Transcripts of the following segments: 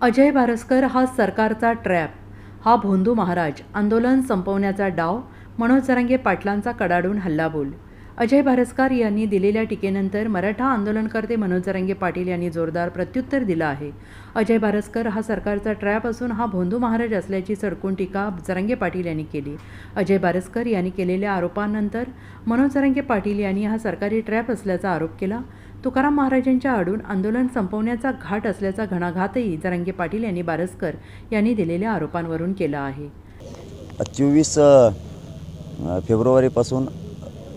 अजय भारस्कर हा सरकारचा ट्रॅप. हा भोंदू महाराज आंदोलन संपवण्याचा डाव मनोज जरांगे पाटलांचा कडाडून हल्लाबोल. अजय भारस्कर यांनी दिलेल्या टीकेनंतर मराठा आंदोलनकर्ते मनोज जरांगे पाटील यांनी जोरदार प्रत्युत्तर दिलं आहे. अजय भारस्कर हा सरकारचा ट्रॅप असून हा भोंदू महाराज असल्याची सडकून टीका जरांगे पाटील यांनी केली. अजय भारस्कर यांनी केलेल्या आरोपांनंतर मनोज जरांगे पाटील यांनी हा सरकारी ट्रॅप असल्याचा आरोप केला. तुकाराम महाराजांच्या आडून आंदोलन संपवण्याचा घाट असल्याचा घणाघातही जरांगे पाटील यांनी बारसकर यांनी दिलेल्या आरोपांवरून केला आहे. चोवीस फेब्रुवारीपासून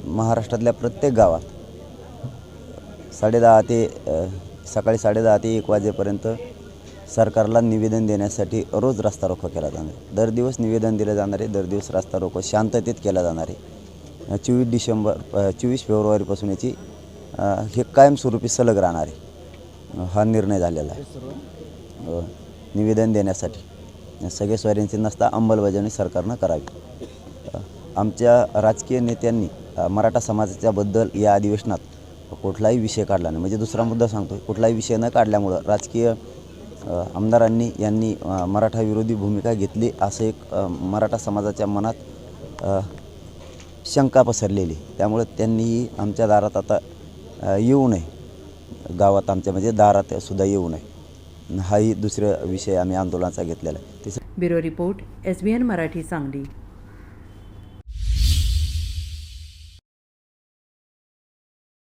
महाराष्ट्रातल्या प्रत्येक गावात साडेदहा ते सकाळी साडेदहा ते एक वाजेपर्यंत सरकारला निवेदन देण्यासाठी रोज रस्ता रोको केला जाणार दर दिवस निवेदन दिलं जाणार आहे. दर दिवस रस्ता रोको शांततेत केला जाणार आहे. चोवीस डिसेंबर चोवीस फेब्रुवारीपासून याची हे कायमस्वरूपी सलग राहणार आहे. हा निर्णय झालेला आहे. हो. निवेदन देण्यासाठी. सगळे स्वारींची नसता अंमलबजावणी सरकारनं करावी. आमच्या राजकीय नेत्यांनी मराठा समाजाच्याबद्दल या अधिवेशनात कुठलाही विषय काढला नाही. म्हणजे दुसरा मुद्दा सांगतो कुठलाही विषय न काढल्यामुळं राजकीय आमदारांनी यांनी मराठा विरोधी भूमिका घेतली असं एक मराठा समाजाच्या मनात शंका पसरलेली. त्यामुळे त्यांनीही आमच्या दारात आता येऊ नये. गावात आमच्या म्हणजे दारात सुद्धा येऊ नये. हाही दुसरा विषय आम्ही आंदोलनाचा घेतलेला आहे. Bureau report S B N Marathi Sangli.